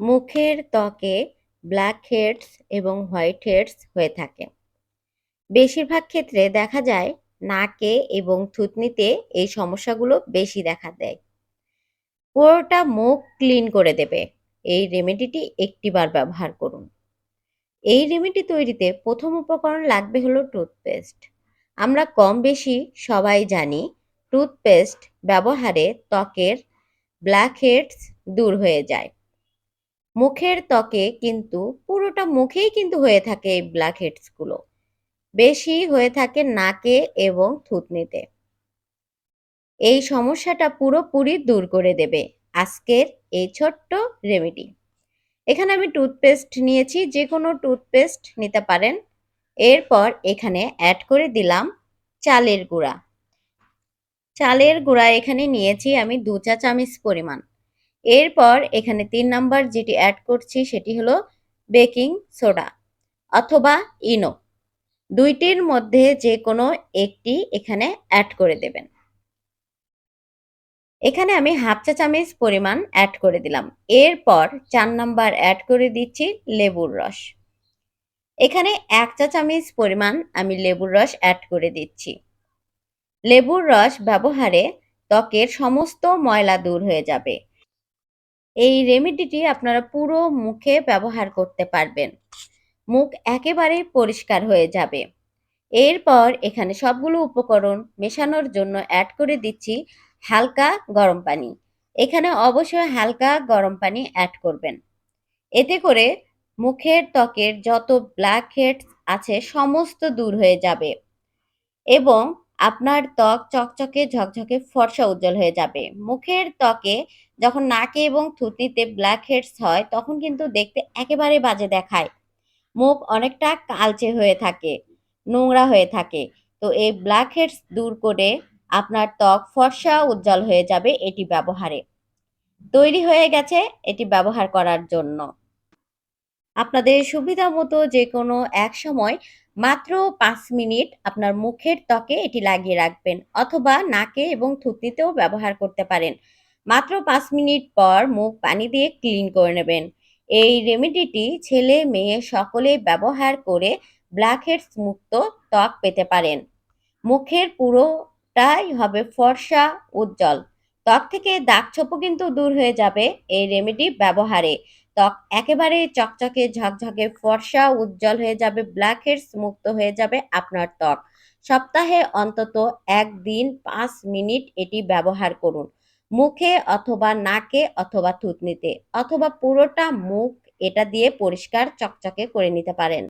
মুখের ত্বকে blackheads এবং হোয়াইট হেডস হয়ে থাকে। বেশিরভাগ ক্ষেত্রে দেখা যায় নাকে এবং থুতনিতে এই সমস্যাগুলো বেশি দেখা দেয়। পুরোটা মুখ ক্লিন করে দেবে। এই রেমেডিটি একটিবার ব্যবহার করুন। এই রেমেডি তৈরিতে প্রথম উপকরণ লাগবে হলো টুথপেস্ট আমরা কম বেশি সবাই জানি টুথপেস্ট ব্যবহারে ত্বকের ব্ল্যাক হেডস দূর হয়ে যায়। মুখের ত্বকে কিন্তু, পুরোটা মুখেই কিন্তু হয়ে থাকে এই ব্ল্যাক হেডসগুলো বেশি হয়ে থাকে নাকে এবং থুতনিতে। এই সমস্যাটা পুরোপুরি দূর করে দেবে আজকের এই ছোট্ট রেমেডি এখানে আমি টুথপেস্ট নিয়েছি যে কোনো টুথপেস্ট নিতে পারেন। এরপর এখানে অ্যাড করে দিলাম চালের গুঁড়া। চালের গুঁড়া এখানে নিয়েছি আমি দু চা চামচ পরিমাণ। এরপর এখানে তিন নাম্বার যেটি অ্যাড করছি সেটি হলো বেকিং সোডা অথবা ইনো দুইটির মধ্যে যে কোনো একটি এখানে অ্যাড করে দেবেন। এখানে আমি হাফ চা চামচ পরিমাণ অ্যাড করে দিলাম। এরপর চার নাম্বার অ্যাড করে দিচ্ছি লেবুর রস। এখানে এক চা চামচ পরিমাণ আমি লেবুর রস অ্যাড করে দিচ্ছি। লেবুর রস ব্যবহারে ত্বকের সমস্ত ময়লা দূর হয়ে যাবে। এই রেমেডিটি আপনারা পুরো মুখে ব্যবহার করতে পারবেন। মুখ একেবারে পরিষ্কার হয়ে যাবে। এরপর এখানে সবগুলো উপকরণ মেশানোর জন্য অ্যাড করে দিচ্ছি হালকা গরম পানি। এখানে অবশ্যই হালকা গরম পানি অ্যাড করবেন। এতে করে মুখের ত্বকের যত ব্ল্যাক হেডস আছে সমস্ত দূর হয়ে যাবে। এবং আপনার ত্বক চকচকে, ঝকঝকে, ফর্সা উজ্জ্বল হয়ে যাবে। মুখের ত্বকে যখন নাকে এবং থুতনিতে ব্ল্যাক হেডস হয়, তখন কিন্তু দেখতে একেবারে বাজে দেখায়। মুখ অনেকটা কালচে হয়ে থাকে, নোংরা হয়ে থাকে। তো এই ব্ল্যাক হেডস দূর করে আপনার ত্বক ফর্সা, উজ্জ্বল হয়ে যাবে এটি ব্যবহারে। তৈরি হয়ে গেছে এটি ব্যবহার করার জন্য। আপনাদের সুবিধা মতো যে কোনো এক সময় মাত্র পাঁচ মিনিট আপনার মুখের ত্বকে এটি লাগিয়ে রাখবেন অথবা নাকে এবং থুতনিতেও ব্যবহার করতে পারেন। মাত্র পাঁচ মিনিট পর মুখ পানি দিয়ে ক্লিন করে নেবেন। এই রেমেডিটি ছেলে, মেয়ে সকলে ব্যবহার করে ব্ল্যাকহেডস মুক্ত ত্বক পেতে পারেন। মুখের পুরোটাই হবে ফর্সা, উজ্জ্বল। ত্বক থেকে দাগ ছোপও কিন্তু দূর হয়ে যাবে এই রেমেডি ব্যবহারে। ত্বক একেবারে চকচকে, ঝকঝকে, ফর্সা, উজ্জ্বল হয়ে যাবে ব্ল্যাক হেডস মুক্ত হয়ে যাবে আপনার ত্বক। সপ্তাহে অন্তত একদিন পাঁচ মিনিট এটি ব্যবহার করুন। মুখে অথবা নাকে অথবা থুতনিতে, অথবা পুরোটা মুখ এটা দিয়ে পরিষ্কার, চকচকে করে নিতে পারেন।